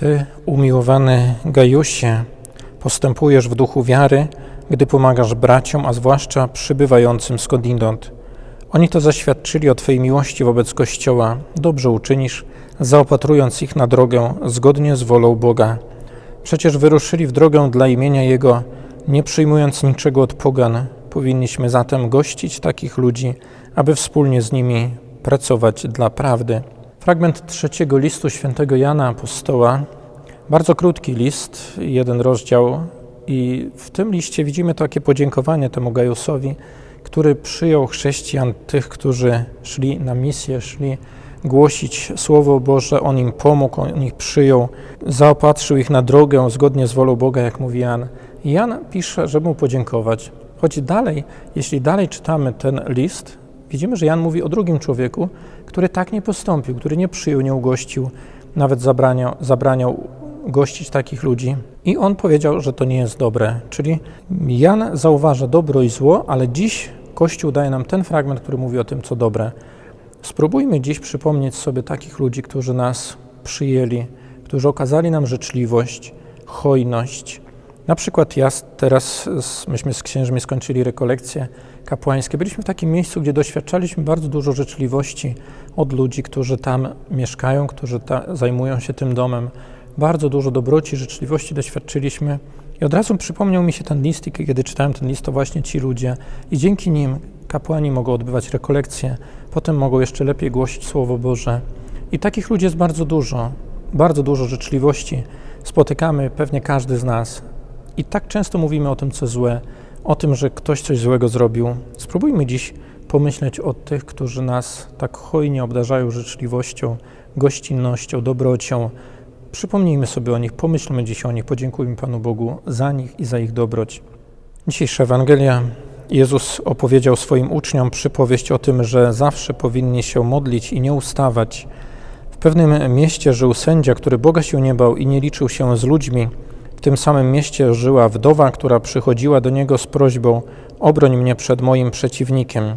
Ty, umiłowany Gajusie, postępujesz w duchu wiary, gdy pomagasz braciom, a zwłaszcza przybywającym skądinąd. Oni to zaświadczyli o Twojej miłości wobec Kościoła. Dobrze uczynisz, zaopatrując ich na drogę zgodnie z wolą Boga. Przecież wyruszyli w drogę dla imienia Jego, nie przyjmując niczego od pogan. Powinniśmy zatem gościć takich ludzi, aby wspólnie z nimi pracować dla prawdy. Fragment trzeciego listu świętego Jana Apostoła, bardzo krótki list, jeden rozdział, i w tym liście widzimy takie podziękowanie temu Gajusowi, który przyjął chrześcijan, tych, którzy szli na misję, szli głosić Słowo Boże, on im pomógł, on ich przyjął, zaopatrzył ich na drogę zgodnie z wolą Boga, jak mówi Jan. I Jan pisze, żeby mu podziękować. Choć dalej, jeśli dalej czytamy ten list, widzimy, że Jan mówi o drugim człowieku, który tak nie postąpił, który nie przyjął, nie ugościł, nawet zabraniał, zabraniał gościć takich ludzi. I on powiedział, że to nie jest dobre. Czyli Jan zauważa dobro i zło, ale dziś Kościół daje nam ten fragment, który mówi o tym, co dobre. Spróbujmy dziś przypomnieć sobie takich ludzi, którzy nas przyjęli, którzy okazali nam życzliwość, hojność. Na przykład ja teraz, myśmy z księżmi skończyli rekolekcje kapłańskie. Byliśmy w takim miejscu, gdzie doświadczaliśmy bardzo dużo życzliwości od ludzi, którzy tam mieszkają, którzy ta, zajmują się tym domem. Bardzo dużo dobroci, życzliwości doświadczyliśmy. I od razu przypomniał mi się ten list, i kiedy czytałem ten list, to właśnie ci ludzie. I dzięki nim kapłani mogą odbywać rekolekcje, potem mogą jeszcze lepiej głosić Słowo Boże. I takich ludzi jest bardzo dużo, bardzo dużo życzliwości. Spotykamy pewnie każdy z nas. I tak często mówimy o tym, co złe, o tym, że ktoś coś złego zrobił. Spróbujmy dziś pomyśleć o tych, którzy nas tak hojnie obdarzają życzliwością, gościnnością, dobrocią. Przypomnijmy sobie o nich, pomyślmy dziś o nich, podziękujmy Panu Bogu za nich i za ich dobroć. Dzisiejsza Ewangelia. Jezus opowiedział swoim uczniom przypowieść o tym, że zawsze powinni się modlić i nie ustawać. W pewnym mieście żył sędzia, który Boga się nie bał i nie liczył się z ludźmi. W tym samym mieście żyła wdowa, która przychodziła do niego z prośbą: Obroń mnie przed moim przeciwnikiem.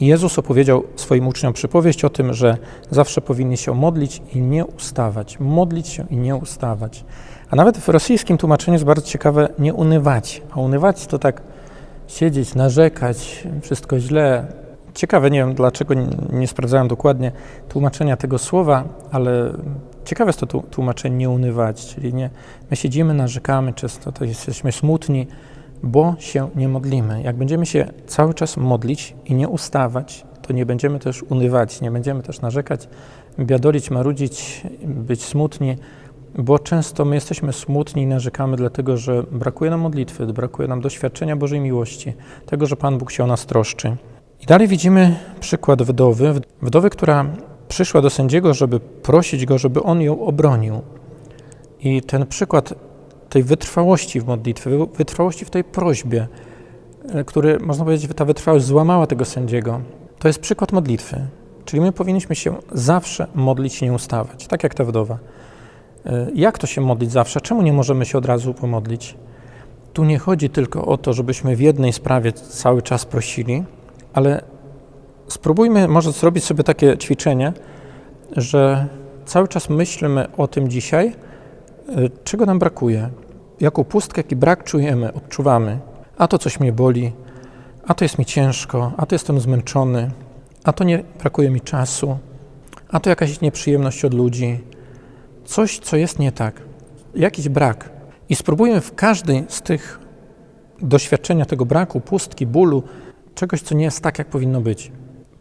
Jezus opowiedział swoim uczniom przypowieść o tym, że zawsze powinni się modlić i nie ustawać. Modlić się i nie ustawać. A nawet w rosyjskim tłumaczeniu jest bardzo ciekawe nie unywać. A unywać to tak siedzieć, narzekać, wszystko źle. Ciekawe, nie wiem dlaczego nie, sprawdzałem dokładnie tłumaczenia tego słowa, ale ciekawe jest to tłumaczenie nie unywać, czyli nie, my siedzimy, narzekamy często, to jesteśmy smutni, bo się nie modlimy. Jak będziemy się cały czas modlić i nie ustawać, to nie będziemy też unywać, nie będziemy też narzekać, biadolić, marudzić, być smutni, bo często my jesteśmy smutni i narzekamy dlatego, że brakuje nam modlitwy, brakuje nam doświadczenia Bożej miłości, tego, że Pan Bóg się o nas troszczy. I dalej widzimy przykład wdowy, wdowy, która przyszła do sędziego, żeby prosić go, żeby on ją obronił. I ten przykład tej wytrwałości w modlitwie, wytrwałości w tej prośbie, e, który, można powiedzieć, ta wytrwałość złamała tego sędziego, to jest przykład modlitwy. Czyli my powinniśmy się zawsze modlić i nie ustawać, tak jak ta wdowa. E, jak to się modlić zawsze? Czemu nie możemy się od razu pomodlić? Tu nie chodzi tylko o to, żebyśmy w jednej sprawie cały czas prosili, ale spróbujmy może zrobić sobie takie ćwiczenie, że cały czas myślimy o tym dzisiaj, czego nam brakuje, jaką pustkę, jaki brak czujemy, odczuwamy. A to coś mnie boli, a to jest mi ciężko, a to jestem zmęczony, a to nie brakuje mi czasu, a to jakaś nieprzyjemność od ludzi. Coś, co jest nie tak, jakiś brak. I spróbujmy w każdej z tych doświadczenia tego braku, pustki, bólu, czegoś, co nie jest tak, jak powinno być,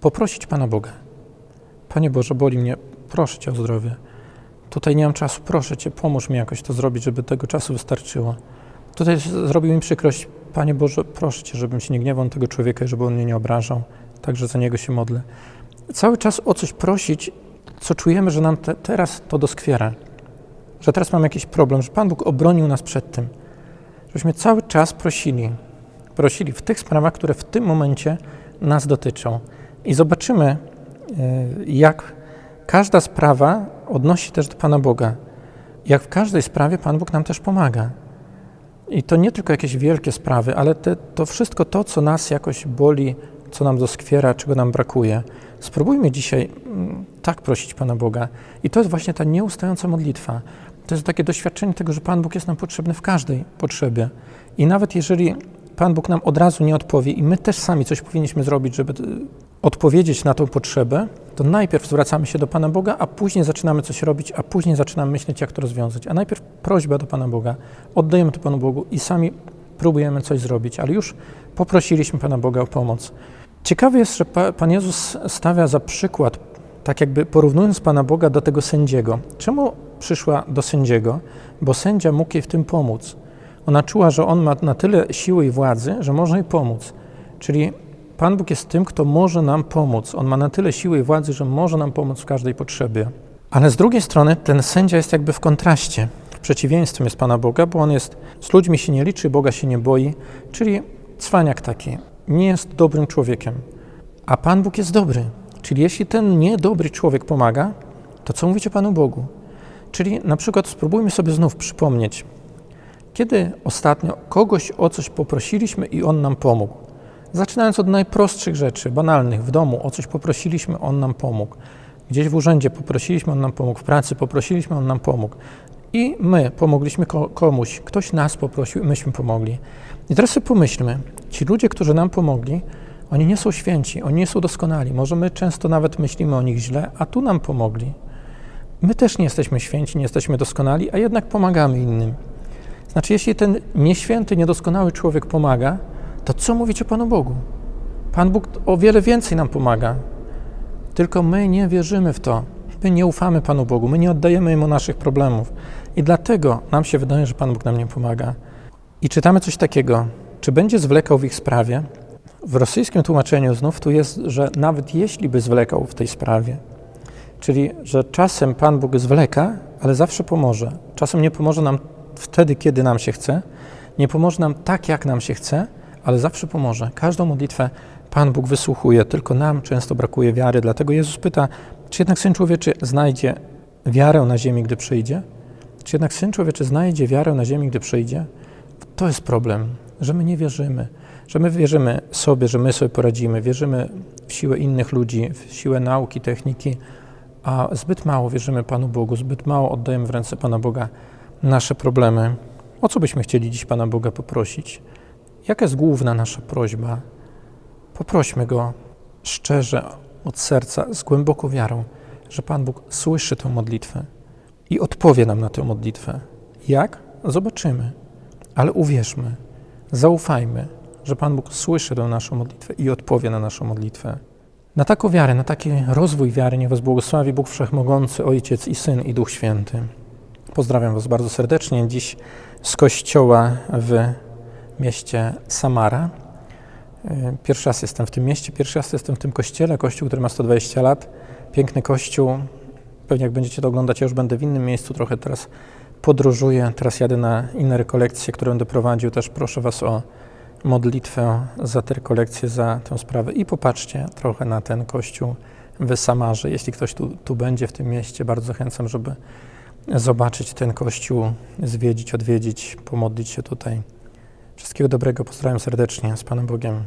poprosić Pana Boga. Panie Boże, boli mnie, proszę Cię o zdrowie. Tutaj nie mam czasu, proszę Cię, pomóż mi jakoś to zrobić, żeby tego czasu wystarczyło. Tutaj zrobił mi przykrość, Panie Boże, proszę Cię, żebym się nie gniewał tego człowieka żeby on mnie nie obrażał. Także za niego się modlę. Cały czas o coś prosić, co czujemy, że nam te, teraz to doskwiera. że teraz mamy jakiś problem, że Pan Bóg obronił nas przed tym. Żebyśmy cały czas prosili, prosili w tych sprawach, które w tym momencie nas dotyczą. I zobaczymy, y, jak każda sprawa odnosi też do Pana Boga. Jak w każdej sprawie Pan Bóg nam też pomaga. I to nie tylko jakieś wielkie sprawy, ale te, to wszystko to, co nas jakoś boli, co nam doskwiera, czego nam brakuje. Spróbujmy dzisiaj mm, tak prosić Pana Boga. I to jest właśnie ta nieustająca modlitwa. To jest takie doświadczenie tego, że Pan Bóg jest nam potrzebny w każdej potrzebie. I nawet jeżeli Pan Bóg nam od razu nie odpowie i my też sami coś powinniśmy zrobić, żeby y, odpowiedzieć na tą potrzebę, to najpierw zwracamy się do Pana Boga, a później zaczynamy coś robić, a później zaczynamy myśleć, jak to rozwiązać. A najpierw prośba do Pana Boga, oddajemy to Panu Bogu i sami próbujemy coś zrobić, ale już poprosiliśmy Pana Boga o pomoc. Ciekawe jest, że Pa- Pan Jezus stawia za przykład, tak jakby porównując Pana Boga do tego sędziego. Czemu przyszła do sędziego? Bo sędzia mógł jej w tym pomóc. Ona czuła, że on ma na tyle siły i władzy, że może jej pomóc. Czyli Pan Bóg jest tym, kto może nam pomóc. On ma na tyle siły i władzy, że może nam pomóc w każdej potrzebie. Ale z drugiej strony ten sędzia jest jakby w kontraście. Przeciwieństwem jest Pana Boga, bo on jest z ludźmi się nie liczy, Boga się nie boi, czyli cwaniak taki. Nie jest dobrym człowiekiem. A Pan Bóg jest dobry. Czyli jeśli ten niedobry człowiek pomaga, to co mówicie Panu Bogu? Czyli na przykład spróbujmy sobie znów przypomnieć, kiedy ostatnio kogoś o coś poprosiliśmy i on nam pomógł. Zaczynając od najprostszych rzeczy, banalnych, w domu o coś poprosiliśmy, on nam pomógł. Gdzieś w urzędzie poprosiliśmy, on nam pomógł. W pracy poprosiliśmy, on nam pomógł. I my pomogliśmy ko- komuś, ktoś nas poprosił myśmy pomogli. I teraz sobie pomyślmy, ci ludzie, którzy nam pomogli, oni nie są święci, oni nie są doskonali. Może my często nawet myślimy o nich źle, a tu nam pomogli. My też nie jesteśmy święci, nie jesteśmy doskonali, a jednak pomagamy innym. Znaczy, jeśli ten nieświęty, niedoskonały człowiek pomaga, to co mówić o Panu Bogu? Pan Bóg o wiele więcej nam pomaga. Tylko my nie wierzymy w to. My nie ufamy Panu Bogu, my nie oddajemy Mu naszych problemów. I dlatego nam się wydaje, że Pan Bóg nam nie pomaga. I czytamy coś takiego. Czy będzie zwlekał w ich sprawie? W rosyjskim tłumaczeniu znów tu jest, że nawet jeśli by zwlekał w tej sprawie, czyli że czasem Pan Bóg zwleka, ale zawsze pomoże. Czasem nie pomoże nam wtedy, kiedy nam się chce, nie pomoże nam tak, jak nam się chce, ale zawsze pomoże. Każdą modlitwę Pan Bóg wysłuchuje, tylko nam często brakuje wiary. Dlatego Jezus pyta, czy jednak Syn Człowieczy znajdzie wiarę na ziemi, gdy przyjdzie? Czy jednak Syn Człowieczy znajdzie wiarę na ziemi, gdy przyjdzie? To jest problem, że my nie wierzymy, że my wierzymy sobie, że my sobie poradzimy, wierzymy w siłę innych ludzi, w siłę nauki, techniki, a zbyt mało wierzymy Panu Bogu, zbyt mało oddajemy w ręce Pana Boga nasze problemy. O co byśmy chcieli dziś Pana Boga poprosić? Jaka jest główna nasza prośba? Poprośmy Go szczerze, od serca, z głęboką wiarą, że Pan Bóg słyszy tę modlitwę i odpowie nam na tę modlitwę. Jak? Zobaczymy, ale uwierzmy, zaufajmy, że Pan Bóg słyszy tę naszą modlitwę i odpowie na naszą modlitwę. Na taką wiarę, na taki rozwój wiary niech Was błogosławi Bóg Wszechmogący, Ojciec i Syn i Duch Święty. Pozdrawiam Was bardzo serdecznie dziś z kościoła w mieście Samara. E, Pierwszy raz jestem w tym mieście, pierwszy raz jestem w tym kościele, kościół, który ma 120 lat. Piękny kościół. Pewnie jak będziecie to oglądać, ja już będę w innym miejscu, trochę teraz podróżuję. Teraz jadę na inne rekolekcje, które będę prowadził. Też proszę Was o modlitwę za te rekolekcje, za tę sprawę. I popatrzcie trochę na ten kościół w Samarze. Jeśli ktoś tu, tu będzie w tym mieście, bardzo zachęcam, żeby zobaczyć ten kościół, zwiedzić, odwiedzić, pomodlić się tutaj. Wszystkiego dobrego, pozdrawiam serdecznie, z Panem Bogiem.